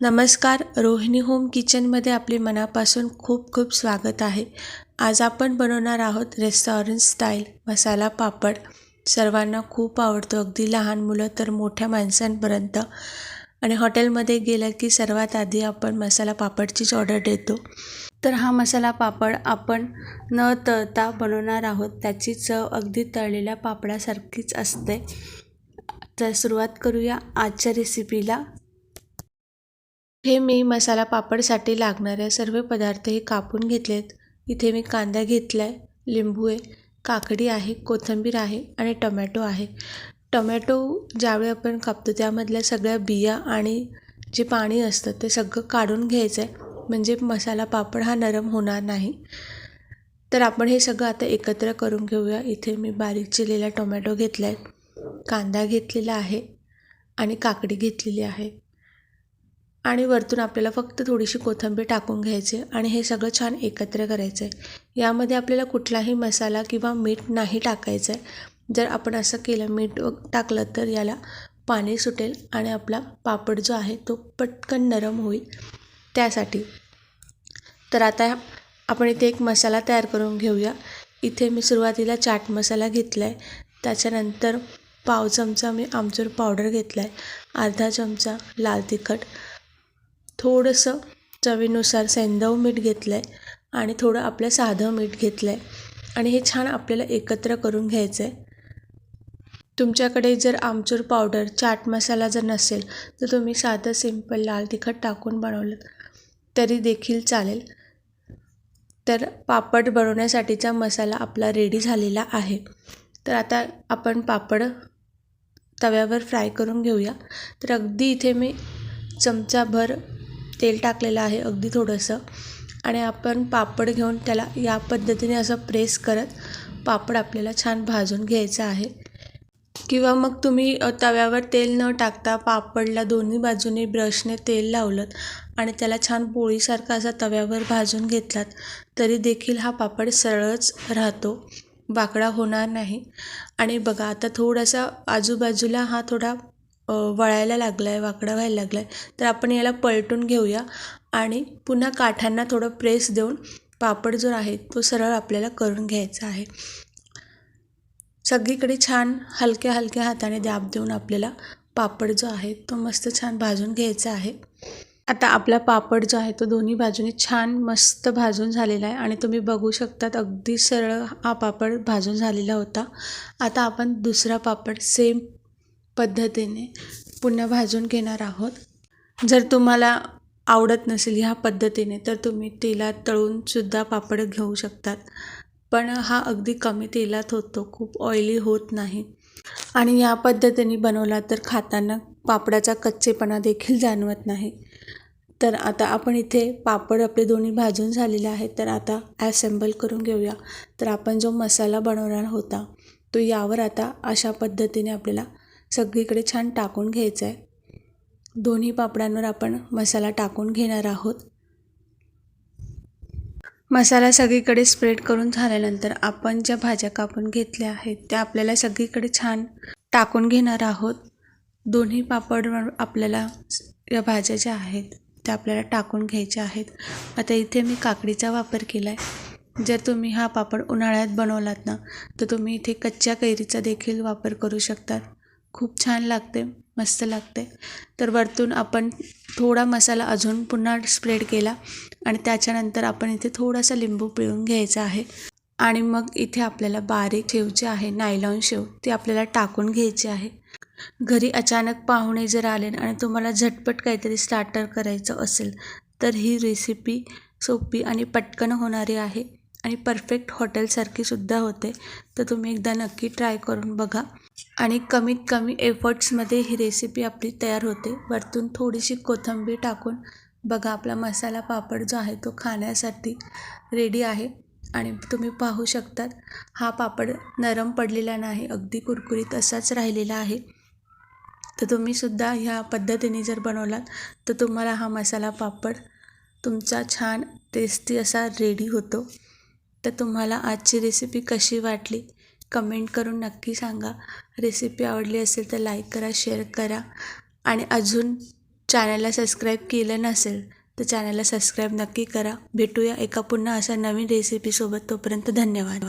नमस्कार रोहिणी होम किचनमध्ये आपले मनापासून खूप खूप स्वागत आहे. आज आपण बनवणार आहोत रेस्टॉरंट स्टाईल मसाला पापड. सर्वांना खूप आवडतो अगदी लहान मुलं तर मोठ्या माणसांपर्यंत. आणि हॉटेलमध्ये गेलं की सर्वात आधी आपण मसाला पापडचीच ऑर्डर देतो. तर हा मसाला पापड आपण न तळता बनवणार आहोत. त्याची चव अगदी तळलेल्या पापडासारखीच असते. तर सुरुवात करूया आजच्या रेसिपीला हे मी मसाला पापडसाठी लागणारे सर्व पदार्थ हे कापून घेतलेत. इथे मी कांदा घेतला आहे लिंबू आहे काकडी आहे कोथिंबीर आहे आणि टमॅटो आहे. टमॅटो ज्यावेळी आपण कापतो त्यामधल्या सगळ्या बिया आणि जे पाणी असतं ते सगळं काढून घ्यायचं आहे म्हणजे मसाला पापड हा नरम होणार नाही. तर आपण हे सगळं आता एकत्र करून घेऊया. इथे मी बारीक चिरलेला टोमॅटो घेतला आहे कांदा घेतलेला आहे आणि काकडी घेतलेली आहे. आणि वरतून आपल्याला फक्त थोडीशी कोथिंबीर टाकून घ्यायची आणि हे सगळं छान एकत्र करायचं आहे यामध्ये आपल्याला कुठलाही मसाला किंवा मीठ नाही टाकायचं आहे जर आपण असं केलं मीठ टाकलं तर याला पाणी सुटेल आणि आपला पापड जो आहे तो पटकन नरम होईल. त्यासाठी तर आता आपण इथे एक मसाला तयार करून घेऊया. इथे मी सुरुवातीला चाट मसाला घेतला आहे त्याच्यानंतर पाव चमचा मी आमचूर पावडर घेतला आहे अर्धा चमचा लाल तिखट. थोडंसं चवीनुसार सेंदव मीठ घेतलं आहे आणि थोडं आपलं साधं मीठ घेतलं आहे आणि हे छान आपल्याला एकत्र करून घ्यायचं आहे तुमच्याकडे जर आमचूर पावडर चाट मसाला जर नसेल तर तुम्ही साधं सिंपल लाल तिखट टाकून बनवलं तरी देखील चालेल. तर पापड बनवण्यासाठीचा मसाला आपला रेडी झालेला आहे. तर आता आपण पापड तव्यावर फ्राय करून घेऊया. तर अगदी इथे मी चमचाभर तेल टाकलेलं आहे अगदी थोडंसं. आणि आपण पापड घेऊन त्याला या पद्धतीने असं प्रेस करत पापड आपल्याला छान भाजून घ्यायचं आहे. किंवा मग तुम्ही तव्यावर तेल न टाकता पापडला दोन्ही बाजूने ब्रशने तेल लावलं आणि त्याला छान पोळीसारखा असा तव्यावर भाजून घेतलात तरी देखील हा पापड सरळच राहतो. बाकडा होणार नाही. आणि बघा आता थोडासा आजूबाजूला हा थोडा वळायला लागला आहे वाकडा व्हायला लागला आहे तर आपण याला पलटून घेऊया आणि पुन्हा काठांना थोडं प्रेस देऊन पापड जो आहे तो सरळ आपल्याला करून घ्यायचा आहे. सगळीकडे छान हलक्या हलक्या हाताने दाब देऊन आपल्याला पापड जो आहे तो मस्त छान भाजून घ्यायचा आहे. आता आपला पापड जो आहे तो दोन्ही बाजूने छान मस्त भाजून झालेला आहे आणि तुम्ही बघू शकतात अगदी सरळ हा पापड भाजून झालेला होता. आता आपण दुसरा पापड सेम पद्धतीने पुन्हा भाजून घेणार आहोत. जर तुम्हाला आवडत नसेल ह्या पद्धतीने तर तुम्ही तेलात तळूनसुद्धा पापड घेऊ शकतात. पण हा अगदी कमी तेलात होतो खूप ऑइली होत नाही. आणि या पद्धतीने बनवला तर खाताना पापडाचा कच्चेपणा देखील जाणवत नाही. तर आता आपण इथे पापड आपले दोन्ही भाजून झालेले आहेत तर आता ॲसेंबल करून घेऊया. तर आपण जो मसाला बनवणार होता तो यावर आता अशा पद्धतीने आपल्याला सगळीकडे छान टाकून घ्यायचं आहे दोन्ही पापडांवर आपण मसाला टाकून घेणार आहोत. मसाला सगळीकडे स्प्रेड करून झाल्यानंतर आपण ज्या भाज्या कापून घेतल्या आहेत त्या आपल्याला सगळीकडे छान टाकून घेणार आहोत. दोन्ही पापडवर आपल्याला या भाज्या ज्या आहेत त्या आपल्याला टाकून घ्यायच्या आहेत. आता इथे मी काकडीचा वापर केला आहे जर तुम्ही हा पापड उन्हाळ्यात बनवलात ना तर तुम्ही इथे कच्च्या कैरीचा देखील वापर करू शकतात खूप छान लागते मस्त लागते. तर वरतून आपण थोडा मसाला अजून पुन्हा स्प्रेड केला आणि त्याच्यानंतर आपण इथे थोडासा लिंबू पिळून घ्यायचा आहे. आणि मग इथे आपल्याला बारीक शेव जे आहे नायलॉन शेव ते आपल्याला टाकून घ्यायचे आहे. घरी अचानक पाहुणे जर आले आणि तुम्हाला झटपट काहीतरी स्टार्टर करायचं असेल तर ही रेसिपी सोपी आणि पटकन होणारी आहे. आणि परफेक्ट हॉटेलसारखीसुद्धा होते. तर तुम्ही एकदा नक्की ट्राय करून बघा. आणि कमीत कमी एफर्ट्समध्ये ही रेसिपी आपली तयार होते. वरतून थोडीशी कोथिंबीर टाकून बघा आपला मसाला पापड जो आहे तो खाण्यासाठी रेडी आहे. आणि तुम्ही पाहू शकतात हा पापड नरम पडलेला नाही अगदी कुरकुरीत असाच राहिलेला आहे. तर तुम्हीसुद्धा ह्या पद्धतीने जर बनवलात तर तुम्हाला हा मसाला पापड तुमचा छान टेस्टी असा रेडी होतो. तर तुम्हाला आजची रेसिपी कशी वाटली? कमेंट करून नक्की सांगा. रेसिपी आवडली असेल तर लाईक करा शेअर करा. आणि अजून चॅनलला सबस्क्राईब केलं नसेल तर चॅनलला सबस्क्राईब नक्की करा. भेटूया एका पुन्हा अशा नवीन रेसिपीसोबत तोपर्यंत धन्यवाद.